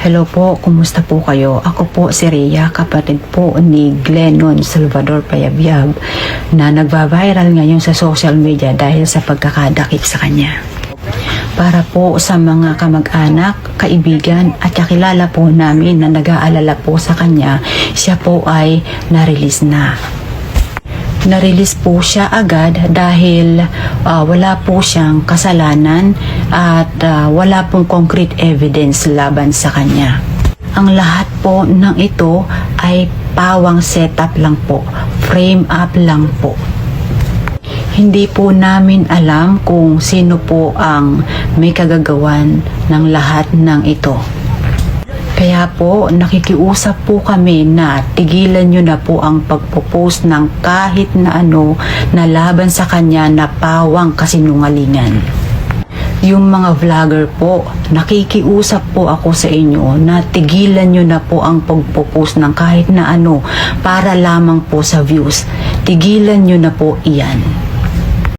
Hello po, kumusta po kayo? Ako po si Rhea, kapatid po ni Glennon Salvador Payabyab na nagba-viral ngayon sa social media dahil sa pagkakadakip sa kanya. Para po sa mga kamag-anak, kaibigan at kakilala po namin na nag-aalala po sa kanya, siya po ay na-release na. Na-release po siya agad dahil ah, wala po siyang kasalanan at ah, wala pong concrete evidence laban sa kanya. Ang lahat po ng ito ay pawang setup lang po, frame up lang po. Hindi po namin alam kung sino po ang may kagagawan ng lahat ng ito. Kaya po, nakikiusap po kami na tigilan nyo na po ang pagpo-post ng kahit na ano na laban sa kanya na pawang kasinungalingan. Yung mga vlogger po, nakikiusap po ako sa inyo na tigilan nyo na po ang pagpo-post ng kahit na ano para lamang po sa views. Tigilan nyo na po iyan.